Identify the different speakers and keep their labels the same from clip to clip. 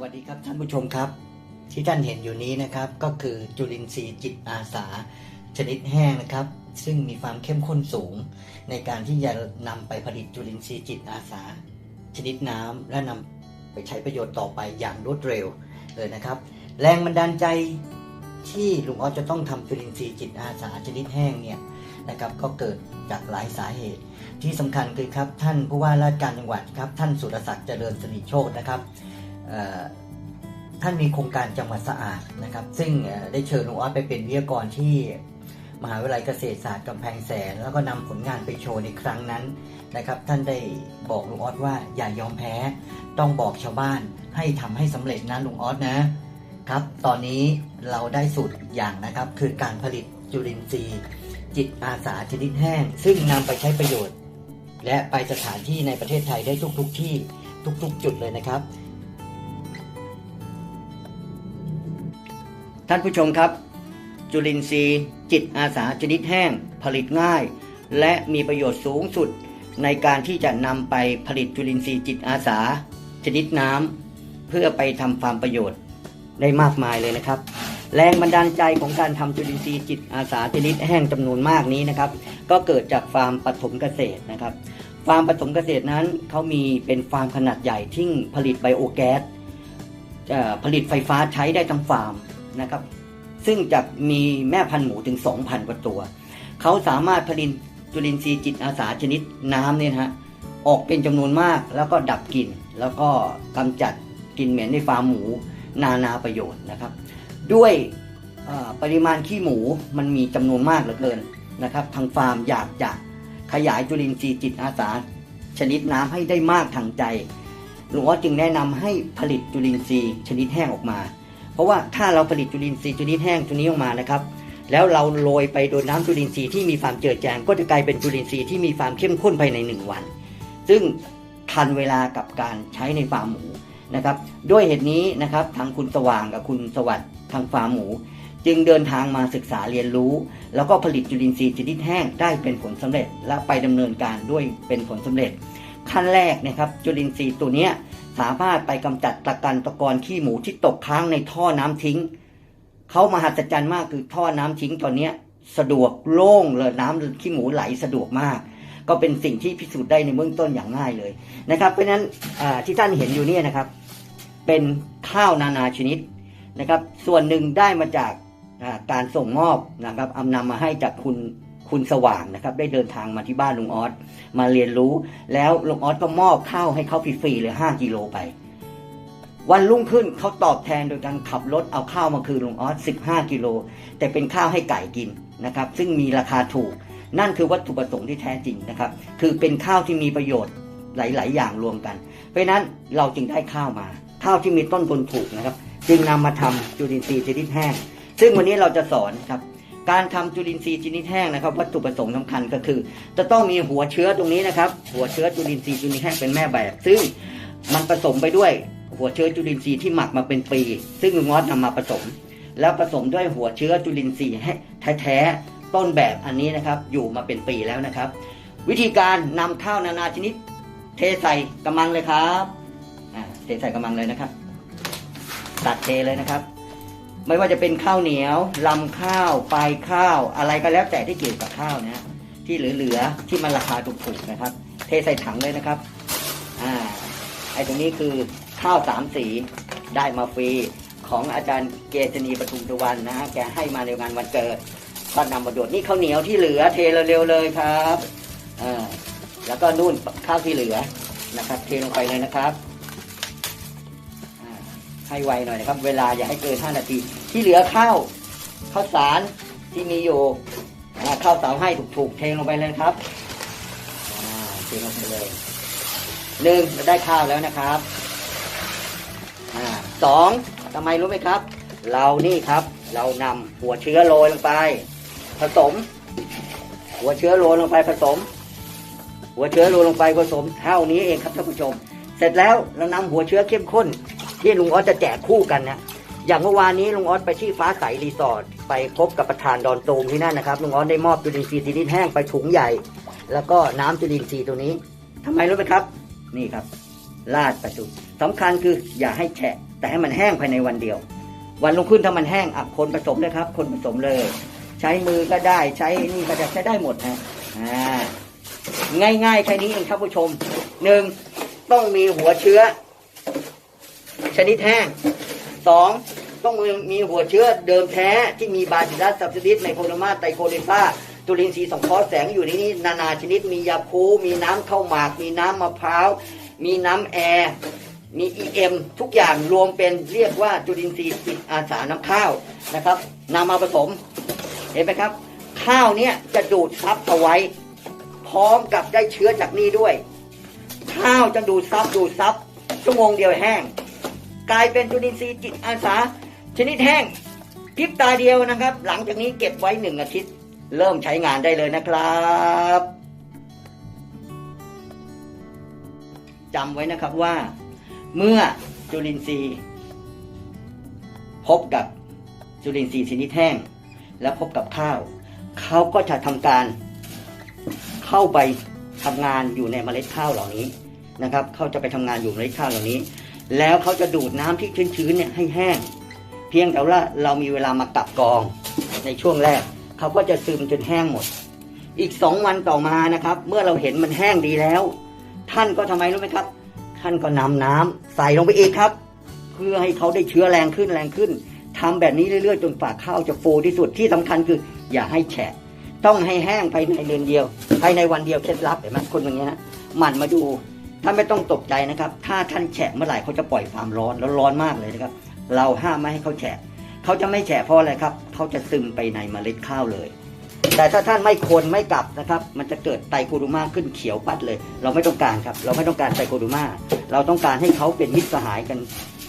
Speaker 1: วัสดีครับท่านผู้ชมครับ ที่ท่านเห็นอยู่นี้นะครับก็คือจุลินทรีย์จิตอาสา ชนิดแห้งนะครับ ซึ่งมีความเข้มข้นสูง ในการที่จะนำไปผลิตจุลินทรีย์จิตอาสา ชนิดน้ำและนำไปใช้ประโยชน์ต่อไปอย่างรวดเร็วเลยนะครับ แรงบันดาลใจที่ลุงออสจะต้องทำจุลินทรีย์จิตอาสาชนิดแห้งเนี่ยนะครับก็เกิดจากหลายสาเหตุ ที่สำคัญคือครับท่านผู้ว่าราชการจังหวัดครับท่านสุรศักดิ์เจริญสิริโชตนะครับ ท่านมีโครงการจังหวัดสะอาดนะครับ ซึ่งได้เชิญลุงออสไปเป็นวิทยากรที่มหาวิทยาลัยเกษตรศาสตร์กำแพงแสน แล้วก็นำผลงานไปโชว์ในครั้งนั้นนะครับ ท่านได้บอกลุงออสว่าอย่ายอมแพ้ ต้องบอกชาวบ้านให้ทำให้สำเร็จนะลุงออสนะครับ ตอนนี้เราได้สูตรอย่างนะครับ คือการผลิตจุลินทรีย์ จิตอาสาชนิดแห้ง ซึ่งนำไปใช้ประโยชน์ และไปสถานที่ในประเทศไทยได้ทุกๆที่ทุกๆ จุดเลยนะครับ ท่านผู้ชมครับ จุลินทรีย์ จิตอาสาชนิดแห้ง ผลิตง่าย และมีประโยชน์สูงสุด ในการที่จะนำไปผลิตจุลินทรีย์จิตอาสา ชนิดน้ำเพื่อไปทำฟาร์มประโยชน์ได้มากมายเลยนะครับ แรงบันดาลใจของการทำจุลินทรีย์จิตอาสาชนิดแห้งจำนวนมากนี้นะครับ ก็เกิดจากฟาร์มปฐมเกษตรนะครับฟาร์มปฐมเกษตรนั้นเขามีเป็นฟาร์มขนาดใหญ่ที่ผลิตไบโอแก๊สผลิตไฟฟ้าใช้ได้ทั้งฟาร์ม นะครับ ซึ่งจะมีแม่พันธุ์หมูถึง 2,000 กว่าตัว เขาสามารถผลิตจุลินทรีย์จิตอาสาชนิดน้ำเนี่ยฮะออกเป็นจำนวนมากแล้วก็ดับกลิ่น แล้วก็กำจัดกลิ่นเหม็นในฟาร์มหมูนานาประโยชน์นะครับ ด้วยปริมาณขี้หมูมันมีจำนวนมากเหลือเกินนะครับ ทางฟาร์มอยากจะขยายจุลินทรีย์จิตอาสา ชนิดน้ำให้ได้มากทางใจหลวงพ่อจึงแนะนำให้ผลิตจุลินทรีย์ชนิดแห้งออกมา เพราะว่าถ้าเราผลิตจุลินทรีย์ชนิดแห้งตัวนี้ออกมานะครับ แล้วเราโรยไปโดยน้ำจุลินทรีย์ที่มีความเจือจางก็จะกลายเป็นจุลินทรีย์ที่มีความเข้มข้นภายในหนึ่งวัน ซึ่งทันเวลากับการใช้ในฟาร์มหมูนะครับด้วยเหตุนี้นะครับทางคุณสว่างกับคุณสวัสดิ์ทางฟาร์มหมู จึงเดินทางมาศึกษาเรียนรู้ แล้วก็ผลิตจุลินทรีย์ชนิดแห้งได้เป็นผลสำเร็จและไปดำเนินการด้วยเป็นผลสำเร็จ ขั้นแรกนะครับจุลินทรีย์ตัวเนี้ย สามารถไปกำจัดตะกันตะกอนขี้หมูที่ตกค้างในท่อน้ำทิ้ง เขามหัศจรรย์มากคือท่อน้ำทิ้งตอนเนี้ยสะดวกโล่งเลยน้ำขี้หมูไหลสะดวกมาก ก็เป็นสิ่งที่พิสูจน์ได้ในเบื้องต้นอย่างง่ายเลยนะครับ เพราะฉะนั้นที่ท่านเห็นอยู่เนี่ยนะครับ เป็นข้าวนานาชนิดนะครับ ส่วนหนึ่งได้มาจากการส่งมอบนะครับอำนำมาให้จากคุณ คุณสว่างนะครับ ได้เดินทางมาที่บ้านลุงออสมาเรียนรู้ แล้วลุงออสก็มอบข้าวให้เขาฟรีๆเลย5กิโลไป วันรุ่งขึ้นเขาตอบแทนโดยการขับรถเอาข้าวมาคืนลุงออส15กิโลแต่เป็นข้าวให้ไก่กินนะครับ ซึ่งมีราคาถูก นั่นคือวัตถุประสงค์ที่แท้จริงนะครับ คือเป็นข้าวที่มีประโยชน์หลาย ๆ อย่างรวมกัน เพราะนั้นเราจึงได้ข้าวมา ข้าวที่มีต้นทุนถูกนะครับ จึงนำมาทำจุลินทรีย์ชนิดแห้งซึ่งวันนี้เราจะสอนครับ การทำจุลินทรีย์ชนิดแห้งนะครับ วัตถุประสงค์สำคัญก็คือ จะต้องมีหัวเชื้อตรงนี้นะครับ หัวเชื้อจุลินทรีย์ชนิดแห้งเป็นแม่แบบ ซึ่งมันผสมไปด้วยหัวเชื้อจุลินทรีย์ที่หมักมาเป็นปี ซึ่งงอสนำมาผสม แล้วผสมด้วยหัวเชื้อจุลินทรีย์แท้ๆต้นแบบอันนี้นะครับอยู่มาเป็นปีแล้วนะครับ วิธีการนำข้าวนานาชนิด เทใส่กระมังเลยครับอ่าเทใส่กระมังเลยนะครับ ตัดเทเลยนะครับ ไม่ว่าจะเป็นข้าวเหนียวลำข้าวปลายข้าว อะไรก็แล้วแต่ที่เกี่ยวกับข้าวนะที่เหลือๆที่มันราคาถูกๆนะครับ เทใส่ถังเลยนะครับอ่าไอ้ตรงนี้คือข้าวสามสีได้มาฟรีของอาจารย์เกษณีปทุมตะวันนะฮะแกให้มาในงานวันเกิดก็นำมาโดดนี่ข้าวเหนียวที่เหลือเทเร็วๆเลยครับอ่าแล้วก็นู่นข้าวที่เหลือนะครับ เทลงไปเลยนะครับ ให้ไวหน่อยนะครับ เวลาอย่าให้เกิน5นาที ที่เหลือข้าวข้าวสารที่มีอยู่ข้าวสาวให้ถูกๆเทลงไปเลยครับเทลงไปเลยหนึ่งเราได้ข้าวแล้วนะครับอสองทำไมรู้ไหมครับ เรานี่ครับ เรานำหัวเชื้อโรยลงไป ผสม หัวเชื้อโรยลงไปผสม หัวเชื้อโรยลงไปผสมเท่านี้เองครับท่านผู้ชม เสร็จแล้วเรานำหัวเชื้อเข้มข้น ที่ลุงออสจะแจกคู่กันนะอย่างเมื่อวานนี้ลุงออสไปที่ฟ้าใสรีสอร์ทไปพบกับประธานดอนตูมที่นั่นนะครับลุงออสได้มอบจุลินทรีย์ชนิดแห้งไปถุงใหญ่ แล้วก็น้ำจุลินทรีย์ตัวนี้ทำไมรู้ไหมครับ นี่ครับลาดไปสุดสำคัญคืออย่าให้แฉะ แต่ให้มันแห้งภายในวันเดียว วันลงขึ้นถ้ามันแห้งอะคนผสมเลยครับ คนผสมเลย ใช้มือก็ได้ใช้นี่ก็ได้ใช้ได้หมดนะง่ายๆแค่นี้เองครับผู้ชมหนึ่งต้องมีหัวเชื้อ ชนิดแห้งสองต้องมีหัวเชื้อเดิมแท้ที่มีบาซิลัสซับซิลิสไมโครมาไตโคเดซ่าจุลินทรีย์สังเคราะห์แสงอยู่ในนี้นานาชนิดมียาคูมีน้ำข้าวหมาก มีน้ำมะพร้าว มีน้ำแอร์ มี EM ทุกอย่างรวมเป็นเรียกว่าจุลินทรีย์จิตอาสาน้ำข้าวนะครับนำมาผสม เห็นไหมครับ ข้าวเนี้ยจะดูดซับเอาไว้ พร้อมกับได้เชื้อจากนี่ด้วย ข้าวจะดูดซับดูดซับชั่วโมงเดียวแห้ง กลายเป็นจุลินทรีย์จิตอาสา ชนิดแห้งพริบตาเดียวนะครับ หลังจากนี้เก็บไว้หนึ่งอาทิตย์ เริ่มใช้งานได้เลยนะครับจำไว้นะครับว่า เมื่อจุลินทรีย์พบกับจุลินทรีย์ชนิดแห้ง แล้วพบกับข้าว เขาก็จะทำการเข้าไปทำงานอยู่ในเมล็ดข้าวเหล่านี้นะครับ เขาจะไปทำงานอยู่ในเมล็ดข้าวเหล่านี้ แล้วเขาจะดูดน้ำที่ชื้นๆเนี่ยให้แห้ง เพียงแต่ว่าเรามีเวลามากับกองในช่วงแรกเขาก็จะซึมจนแห้งหมด อีกสองวันต่อมานะครับ เมื่อเราเห็นมันแห้งดีแล้ว ท่านก็ทำไมรู้ไหมครับ ท่านก็นำน้ำใส่ลงไปอีกครับ เพื่อให้เขาได้เชื้อแรงขึ้นแรงขึ้นทำแบบนี้เรื่อยๆ จนฝาข้าวจะฟูที่สุดที่สำคัญคือ อย่าให้แฉะต้องให้แห้งภายในเดือนเดียวภายในวันเดียวเคล็ดลับเห็นไหมคนอย่างเงี้ยหมั่นมาดู ท่านไม่ต้องตกใจนะครับ ถ้าท่านแฉะเมื่อไหร่เขาจะปล่อยความร้อนแล้วร้อนมากเลยนะครับ เราห้ามไม่ให้เขาแฉะเขาจะไม่แฉะเพราะอะไรครับเขาจะซึมไปในเมล็ดข้าวเลย แต่ถ้าท่านไม่คนไม่กลับนะครับ มันจะเกิดไตรโคดูมาขึ้นเขียวปัดเลย เราไม่ต้องการครับ เราไม่ต้องการไตรโคดูมาเราต้องการให้เขาเป็นมิตรสหายกัน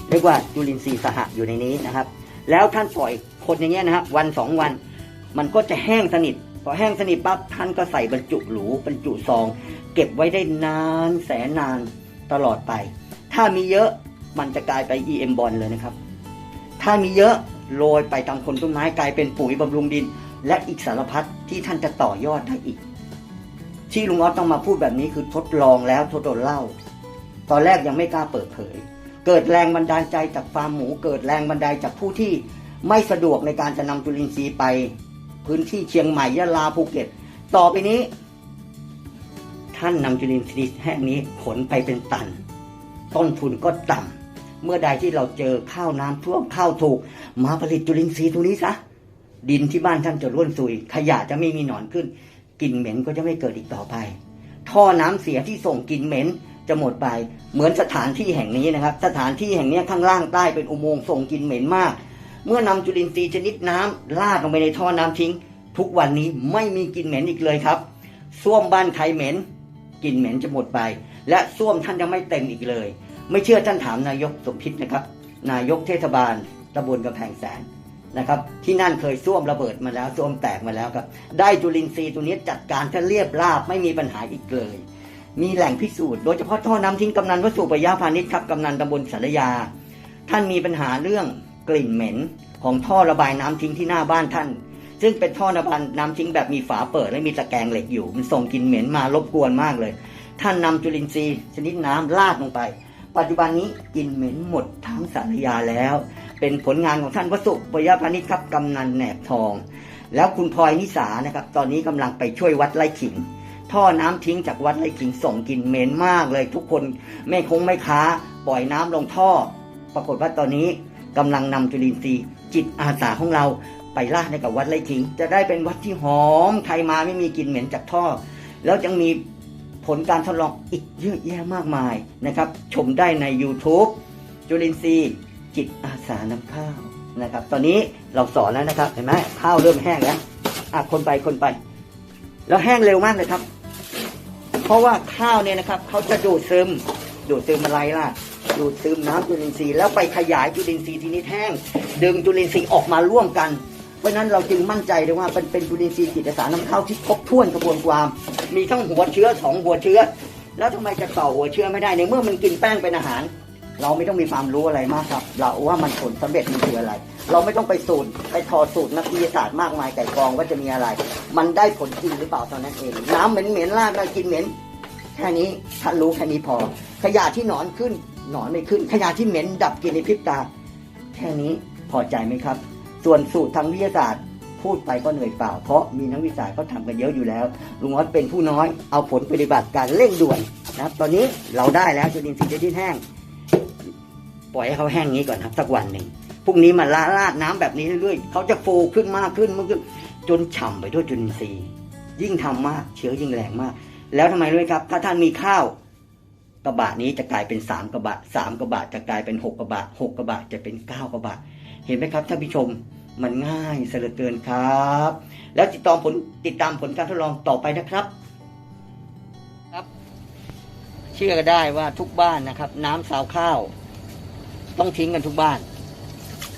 Speaker 1: เรียกว่าจุลินทรีย์สหะอยู่ในนี้นะครับ แล้วท่านปล่อยคนอย่างเงี้ยนะครับวันสองวัน มันก็จะแห้งสนิท อแห้งสนิทปั๊บท่านก็ใส่บรรจุหรูบรรจุซอง เก็บไว้ได้นานแสนนานตลอดไป ถ้ามีเยอะมันจะกลายไป EM บอลเลยนะครับ ถ้ามีเยอะโรยไปตามคนต้นไม้กลายเป็นปุ๋ยบำรุงดิน และอีกสารพัดที่ท่านจะต่อยอดได้อีก ที่ลุงออสต้องมาพูดแบบนี้คือทดลองแล้วทดลองเล่า ตอนแรกยังไม่กล้าเปิดเผย เกิดแรงบันดาลใจจากฟาร์มหมู เกิดแรงบันดาลจากผู้ที่ไม่สะดวกในการจะนำจุลินทรีย์ไป พื้นที่เชียงใหม่ยะลาภูเก็ต ต่อไปนี้ ท่านนำจุลินทรีย์แห้งนี้ขนไปเป็นตัน ต้นทุนก็ต่ำเมื่อใดที่เราเจอข้าวน้ำท่วมข้าวถูก มาผลิตจุลินทรีย์ตรงนี้ซะดินที่บ้านท่านจะร่วนซุย ขยะจะไม่มีหนอนขึ้นกลิ่นเหม็นก็จะไม่เกิดอีกต่อไป ท่อน้ำเสียที่ส่งกลิ่นเหม็นจะหมดไปเหมือนสถานที่แห่งนี้นะครับ สถานที่แห่งนี้ข้างล่างใต้เป็นอุโมงค์ส่งกลิ่นเหม็นมาก เมื่อนำจุลินทรีย์ชนิดน้ำลาดลงไปในท่อน้ำทิ้ง ทุกวันนี้ไม่มีกลิ่นเหม็นอีกเลยครับส้วมบ้านใครเหม็นกลิ่นเหม็นจะหมดไป และส้วมท่านจะไม่เต็มอีกเลย ไม่เชื่อท่านถามนายกสมพิษนะครับ นายกเทศบาลตำบลกำแพงแสนนะครับที่นั่นเคยส้วมระเบิดมาแล้วส้วมแตกมาแล้วครับ ได้จุลินทรีย์ตัวนี้จัดการจะเรียบราบไม่มีปัญหาอีกเลย มีแหล่งพิสูจน์โดยเฉพาะท่อน้ำทิ้งกำนันวสุปยาพาณิชย์ครับกำนันตำบลสารยา ท่านมีปัญหาเรื่อง กลิ่นเหม็น ของท่อระบายน้ำทิ้งที่หน้าบ้านท่าน ซึ่งเป็นท่อระบายน้ำทิ้งแบบมีฝาเปิดและมีตะแกรงเหล็กอยู่ มันส่งกลิ่นเหม็นมารบกวนมากเลย ท่านนำจุลินทรีย์ชนิดน้ำลาดลงไป ปัจจุบันนี้กลิ่นเหม็นหมดทั้งสารยาแล้ว เป็นผลงานของท่านวสุปยาพาณิชย์ครับกำนันแหนบทอง แล้วคุณพลอยนิสานะครับ ตอนนี้กำลังไปช่วยวัดไร่ขิงท่อน้ำทิ้งจากวัดไร่ขิงส่งกลิ่นเหม็นมากเลย ทุกคนไม่คงไม่ค้า ปล่อยน้ำลงท่อ ปรากฏว่าตอนนี้ กำลังนำจุลินทรีย์ จิตอาสาของเราไปล่าให้กับวัดไร่ขิง จะได้เป็นวัดที่หอมใครมาไม่มีกลิ่นเหม็นจากท่อ แล้วยังมีผลการทดลองอีกเยอะแยะมากมายนะครับ ชมได้ใน YouTube จุลินทรีย์ จิตอาสาน้ำข้าวนะครับ ตอนนี้เราสอนแล้วนะครับเห็นไหมข้าวเริ่มแห้งแล้วอะคนไปคนไป แล้วแห้งเร็วมากเลยครับ เพราะว่าข้าวเนี่ยนะครับเขาจะดูดซึมดูดซึมอะไรล่ะ ดูดซึมน้ำจุลินทรีย์แล้วไปขยายจุลินทรีย์ที่นี่แห้ง ดึงจุลินทรีย์ออกมาร่วมกัน เพราะนั้นเราจึงมั่นใจเลยว่าเป็นเป็นจุลินทรีย์จิตอาสาน้ำข้าวที่ครบถ้วนกระบวนความ มีทั้งหัวเชื้อสองหัวเชื้อ แล้วทำไมจะต่อหัวเชื้อไม่ได้ในเมื่อมันกินแป้งเป็นอาหาร เราไม่ต้องมีความรู้อะไรมากครับ เราว่ามันผลสำเร็จมันคืออะไร เราไม่ต้องไปสูตรไปทอสูตรนักวิทยาศาสตร์มากมายไก่กองว่าจะมีอะไร มันได้ผลจริงหรือเปล่าเท่านั้นเอง น้ำเหม็นเหม็นลาดมากินเหม็นแค่นี้ท่านรู้แค่นี้พอ ขยะที่หนอนขึ้น หนอนไม่ขึ้นขยะที่เหม็นดับกลินในพริบตา แค่นี้พอใจไหมครับ ส่วนสูตรทางวิทยาศาสตร์ พูดไปก็เหนื่อยเปล่า เพราะมีนักวิทยาศาสตร์เขาทำกันเยอะอยู่แล้วลุงออสเป็นผู้น้อยเอาผลปฏิบัติการเร่งด่วนนะครับ ตอนนี้เราได้แล้วจุลินทรีย์ชนิดแห้ง ปล่อยให้เขาแห้งงี้ก่อนครับสักวันหนึ่งพรุ่งนี้มาลาลาดน้ำแบบนี้เรื่อยๆเขาจะฟูขึ้นมากขึ้นมากขึ้นจนฉ่ำไปด้วยจุลินทรีย์ยิ่งทำมากเชื้อยิ่งแรงมาก แล้วทำไมรู้ไหมครับ ถ้าท่านมีข้าว กระบะนี้จะกลายเป็นสามกระบะสามกระบะจะกลายเป็นหกกระบะหกกระบะจะเป็นเก้ากระบะ เห็นไหมครับท่านผู้ชมมันง่ายเสยเหลือเกินครับ แล้วติดตามผลติดตามผลการทดลองต่อไปนะครับครับ เชื่อก็ได้ว่าทุกบ้านนะครับ น้ำสาวข้าว ต้องทิ้งกันทุกบ้าน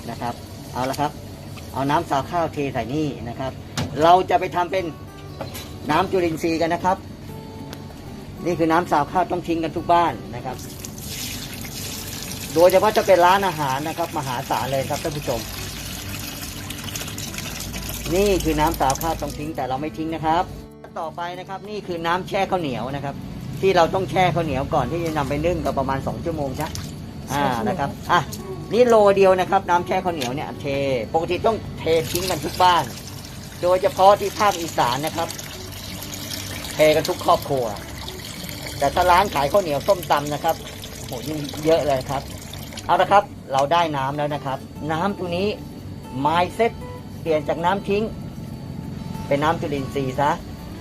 Speaker 1: นะครับ เอาละครับ เอาน้ำสาวข้าวเทใส่นี่นะครับ เราจะไปทำเป็นน้ำจุลินทรีย์กันนะครับ นี่คือน้ำสาวข้าวต้องทิ้งกันทุกบ้านนะครับ โดยเฉพาะจะเป็นร้านอาหารนะครับ มหาศาลเลยครับท่านผู้ชม นี่คือน้ำสาวข้าวต้องทิ้งแต่เราไม่ทิ้งนะครับ ต่อไปนะครับนี่คือน้ำแช่ข้าวเหนียวนะครับ ที่เราต้องแช่ข้าวเหนียวก่อนที่จะนำไปนึ่งก็ประมาณ 2 ชั่วโมงใช่อ่านะครับอะนี่โลเดียวนะครับ น้ำแช่ข้าวเหนียวเนี่ยเทปกติต้องเททิ้งกันทุกบ้าน โดยเฉพาะที่ภาคอีสานนะครับ เทกันทุกครอบครัว แต่ถ้าร้านขายข้าวเหนียวส้มตำนะครับโหยิ่งเยอะเลยครับ เอาละครับเราได้น้ำแล้วนะครับ น้ำตัวนี้ไม้เซ็ตเปลี่ยนจากน้ำทิ้ง เป็นน้ำจุลินทรีย์ซะ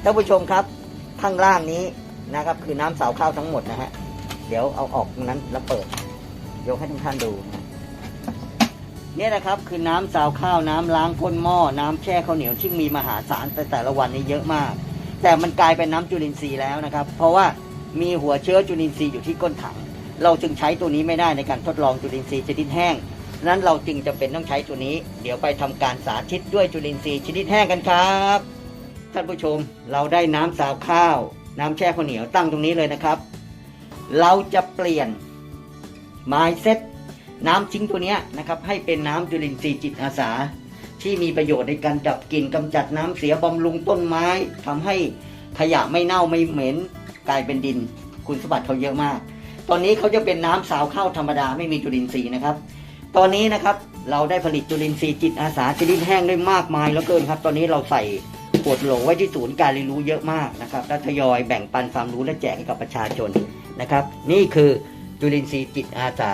Speaker 1: ท่านผู้ชมครับข้างล่างนี้นะครับ คือน้ำสาวข้าวทั้งหมดนะฮะเดี๋ยวเอาออกตรงนั้นแล้วเปิด ยกให้ทุกท่านดูนะเนี่ยนะครับคือน้ำสาวข้าวน้ำล้างก้นหม้อน้ำแช่ข้าวเหนียวที่มีมหาศาลแต่แต่ละวันนี้เยอะมาก แต่มันกลายเป็นน้ำจุลินทรีย์แล้วนะครับ เพราะว่า มีหัวเชื้อจุลินทรีย์อยู่ที่ก้นถัง เราจึงใช้ตัวนี้ไม่ได้ในการทดลองจุลินทรีย์ชนิดแห้งนั้นเราจึงจะเป็นต้องใช้ตัวนี้ เดี๋ยวไปทำการสาธิตด้วยจุลินทรีย์ชนิดแห้งกันครับท่านผู้ชมเราได้น้ำสาวข้าว น้ำแช่ข้าวเหนียวตั้งตรงนี้เลยนะครับ เราจะเปลี่ยนไม้เซ็ตน้ำทิ้งตัวนี้นะครับให้เป็นน้ำจุลินทรีย์จิตอาสา ที่มีประโยชน์ในการดับกลิ่นกำจัดน้ำเสียบำรุงต้นไม้ทำให้ขยะไม่เน่าไม่เหม็น กลายเป็นดิน คุณสมบัติเขาเยอะมาก ตอนนี้เขาจะเป็นน้ำสาวข้าวธรรมดาไม่มีจุลินทรีย์นะครับ ตอนนี้นะครับเราได้ผลิตจุลินทรีย์จิตอาสาชนิดแห้งได้มากมายแล้วเกินครับ ตอนนี้เราใส่ขวดโหลไว้ที่ศูนย์การเรียนรู้เยอะมากนะครับและทยอยแบ่งปันความรู้และแจกให้กับประชาชนนะครับ นี่คือจุลินทรีย์จิตอาสา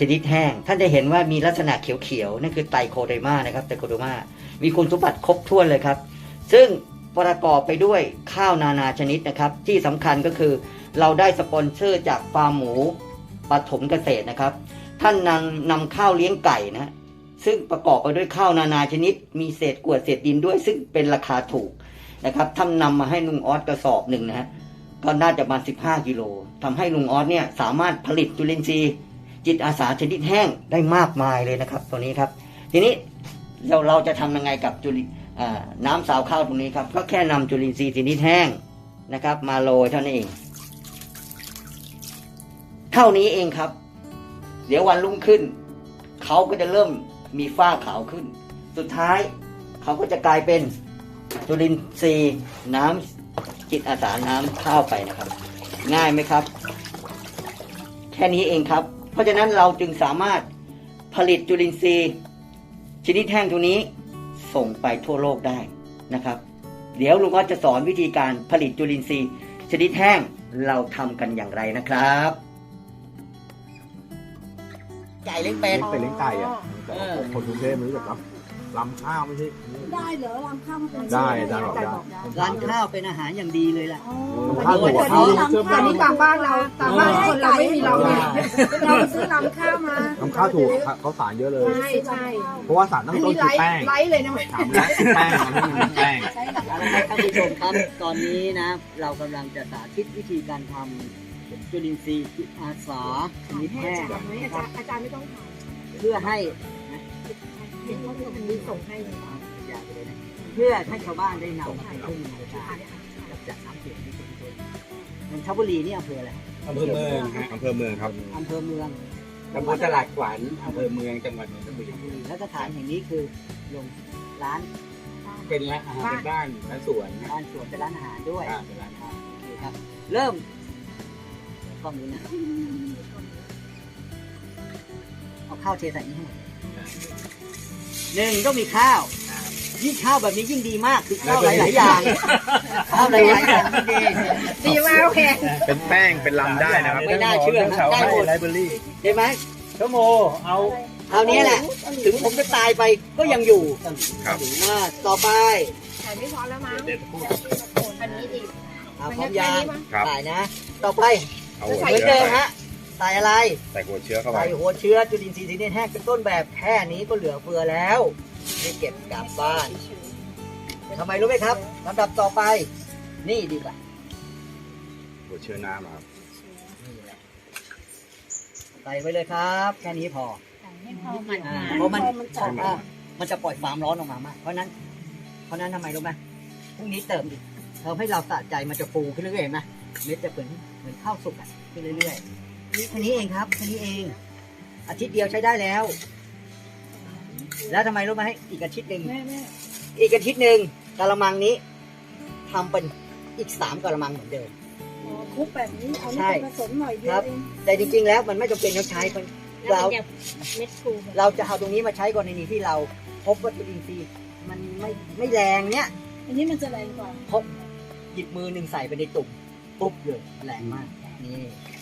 Speaker 1: ชนิดแห้ง ท่านจะเห็นว่ามีลักษณะเขียวๆนั่นคือไตรโคเดมานะครับไตรโคเดมามีคุณสมบัติครบถ้วนเลยครับ ซึ่ง ประกอบไปด้วยข้าวนานาชนิดนะครับ ที่สำคัญก็คือ เราได้สปอนเซอร์จากฟาร์มหมูปฐมเกษตรนะครับ ท่านนำนำข้าวเลี้ยงไก่นะซึ่งประกอบไปด้วยข้าวนานาชนิด มีเศษกวดเศษดินด้วย ซึ่งเป็นราคาถูกนะครับท่านนำมาให้ลุงออสกระสอบหนึ่งนะฮะก็น่าจะประมาณ15กิโลทำให้ลุงออสเนี่ยสามารถผลิตจุลินทรีย์จิตอาสาชนิดแห้งได้มากมายเลยนะครับ ตัวนี้ครับ ทีนี้เราเราจะทำยังไงกับจุลิอ่า น้ำสาวข้าวตรงนี้ครับ ก็แค่นำจุลินทรีย์ชนิดแห้งนะครับ มาโรยเท่านั้นเอง เท่านี้เองครับ เดี๋ยววันรุ่งขึ้น เขาก็จะเริ่มมีฝ้าขาวขึ้น สุดท้ายเขาก็จะกลายเป็นจุลินทรีย์น้ำจิตอาสาน้ำข้าวไปนะครับ ง่ายไหมครับ แค่นี้เองครับ เพราะฉะนั้นเราจึงสามารถผลิตจุลินทรีย์ชนิดแห้งตัวนี้ ส่งไปทั่วโลกได้นะครับ เดี๋ยวลุงก็จะสอนวิธีการผลิตจุลินทรีย์ ชนิดแห้งเราทำกันอย่างไรนะครับไก่เลี้ยงเป็ด
Speaker 2: เลี้ยงเป็ดเลี้ยงไก่อะแต่
Speaker 1: เออ
Speaker 2: คนกรุงเทพไม่รู้จักรับ ลำข้าวไม่ใช่
Speaker 3: ได้เหรอรำข้าวมันเป็น
Speaker 2: ได้
Speaker 3: ชื่อ
Speaker 2: ได้
Speaker 3: อะ
Speaker 2: ได้
Speaker 3: รบอกได้
Speaker 1: ร้านข้าวเป็นอาหารอย่างดีเลยล่ะ
Speaker 3: อ๋อ
Speaker 2: ข้าวถูก
Speaker 3: แต่
Speaker 2: ข้าว
Speaker 3: นี่
Speaker 2: เชื่อม
Speaker 3: แต่นี่ตามบ้านเราตามบ้านคนเราไม่มีเราเนี่ย
Speaker 2: ได้
Speaker 3: เราไปซื้อรำข้าวมา
Speaker 2: ลำข้าวถูกเขาสารเยอะเลย
Speaker 3: ใช่ใช่
Speaker 2: เพราะว่าสาร
Speaker 3: อั
Speaker 2: ตั้
Speaker 3: น
Speaker 2: งต้น
Speaker 3: นี้
Speaker 2: คือ
Speaker 3: ไล
Speaker 2: แป้ง
Speaker 3: ฟ์ไลฟ์เลยนะ
Speaker 2: ถามแล้วแป้งอันนี้มันแป้ง
Speaker 1: เอาละครับท่านผู้ชมครับตอนนี้นะ เรากำลังจะสาธิตวิธีการทำจุลินทรีย์จิตอาสาชนิดแห้ง
Speaker 3: อาจารย์อาจารย์ไม่ต้องถ่าย
Speaker 1: เพื่อให้
Speaker 3: เห็นว่ามันมีส่งให้เลย
Speaker 1: อย่าไปเลยนะเพื่อให้ชาวบ้านได้นำไปพึ่งในการกับจัดน้ำเสียงในชุมชนนนทบุรีนี่อำเภออะไร
Speaker 4: อำเภอเมืองฮะ
Speaker 2: อำเภอเมืองครับ
Speaker 1: อำเภอเมือง
Speaker 4: ตำบลตลาดขวัญอำเภอเมืองจังหวัดนนทบุรี
Speaker 1: และสถานแห่งนี้คือโรงร้าน
Speaker 4: เป็นร้านอาหารเป็นบ้านร้านสวนนะ
Speaker 1: บ้านสวนเป็นร้านอาหารด้วย
Speaker 4: อ่าเป็นร้าน
Speaker 1: โอเคคครับ เริ่มกล้องนี้นะเอาข้าวเทใส่นี่ให้ หมดหนึ่งต้องมีข้าว ยิ่งข้าวแบบนี้ยิ่งดีมากคือข้าวหลาย ๆ อย่างข้าวหลายๆอย่างยิ่งดี
Speaker 3: ดีมากโอเค
Speaker 2: เป็นแป้งเป็นลำได้นะครับ
Speaker 1: ไม่น่าเชื่อนะได้หมด
Speaker 2: ไลบรารี
Speaker 1: เห็นไหม
Speaker 4: ชั่วโมเอา
Speaker 1: คราวนี้แหละ ถึงผมจะตายไปก็ยังอยู่
Speaker 2: ครับ
Speaker 1: อ่าต่อไป
Speaker 3: ใส่ไม่พอแล้วมั้งอันนี้ดี
Speaker 1: เอาพร้อมยาง
Speaker 2: ครับ
Speaker 1: ใส่นะ ต่อไป
Speaker 2: เอา
Speaker 1: เห
Speaker 2: หัว
Speaker 1: มือน
Speaker 2: เชื้อ
Speaker 1: เดิม
Speaker 2: เข้าไป
Speaker 1: ฮะ ใส่อะไร
Speaker 2: ใส่หัวเชื้อเข้าไป
Speaker 1: ใส่หัวเชื้อจุลินทรีย์สีเนตแห้งเป็นต้นแบบแค่นี้ก็เหลือเฟือแล้วไม่เก็บกลับบ้านทำไมรู้ไหมครับลำดับต่อไป นี่ดีกว่า
Speaker 2: หัวเชื้อน้ำเหรอครับ
Speaker 1: นี่แหละใส่ไปเลยครับ แค่นี้พอ
Speaker 3: ไม่พอมัน
Speaker 1: อ่าเพราะมันเพราะว่ามันจะปล่อยความร้อนออกมามาก เพราะนั้น เพราะนั้นทำไมรู้ไหมพรุ่งนี้เติมอีกเติมให้เราสะใจมันจะฟูขึ้นเรื่อยๆเห็นไหมเม็ดจะเหมือนเหมือนข้าวสุกอะขึ้นเรื่อยๆ นี่แค่นี้เองครับแค่นี้เอง อาทิตย์เดียวใช้ได้แล้ว แล้วทำไมรู้ไหมอีกอาทิตย์หนึ่ง
Speaker 3: แม่แม่
Speaker 1: อีกอาทิตย์หนึ่งกระมังนี้ทำเป็นอีกสามกระมังเหมือนเดิม
Speaker 3: คุกแบบนี้เอา
Speaker 1: ใช่
Speaker 3: น้ำผสมหน่อยเดีย
Speaker 1: ครั
Speaker 3: ว
Speaker 1: บ
Speaker 3: เอง
Speaker 1: แต่จริงๆแล้วมันไม่จำเป็นต้องใช้มันเรา
Speaker 3: เม็ดฟู
Speaker 1: เราจะเอาตรงนี้มาใช้กรณีที่เรา พบว่าจุลินทรีย์มันไม่ไม่แรงเนี้ย
Speaker 3: อันนี้มันจะแรงกว่า
Speaker 1: พบหยิบมือหนึ่งใส่ไปในตุ่มปุ๊บเลยแรงมาก นี่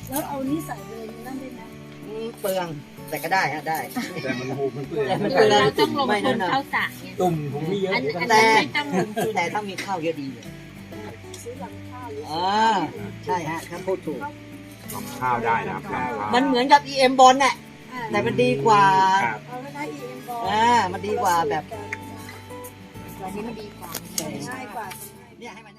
Speaker 3: แล้วเอานี่ใส่ไปเลยนั่นได้ไหม
Speaker 1: อืมเปลืองแต่ก็ได้ฮะได้
Speaker 2: แต่มันหูมันเปื่อย
Speaker 1: แต่มัน
Speaker 5: เออเราต้องลง
Speaker 1: ไม่
Speaker 5: ทุ
Speaker 1: นั่
Speaker 5: น
Speaker 1: นนะ
Speaker 5: เข้าสระเนี่ย
Speaker 4: ตุ่มผมมีเยอะ
Speaker 5: อัน
Speaker 4: เหมือน
Speaker 5: อั
Speaker 4: กัน
Speaker 5: นนั้นไม่ต้องลงทุน
Speaker 1: แต่ถ้ามีข้าวเยอะดีเลย
Speaker 3: ซื้อหลังข้าวหรือ
Speaker 1: อ่าใช่ฮะถ้าพูดถูก
Speaker 2: ลำข้าวได้นะครับลำข้าว
Speaker 1: มันเหมือนกับ EM บอลน่ะแต่มันดีกว่า
Speaker 4: ครับ
Speaker 3: เอาไว้ได้ EM บอล
Speaker 1: อ่ามันดีกว่าแบบ
Speaker 5: อันนี้มันดีกว่า
Speaker 3: ง่ายกว่า
Speaker 1: เนี่ยให้มัน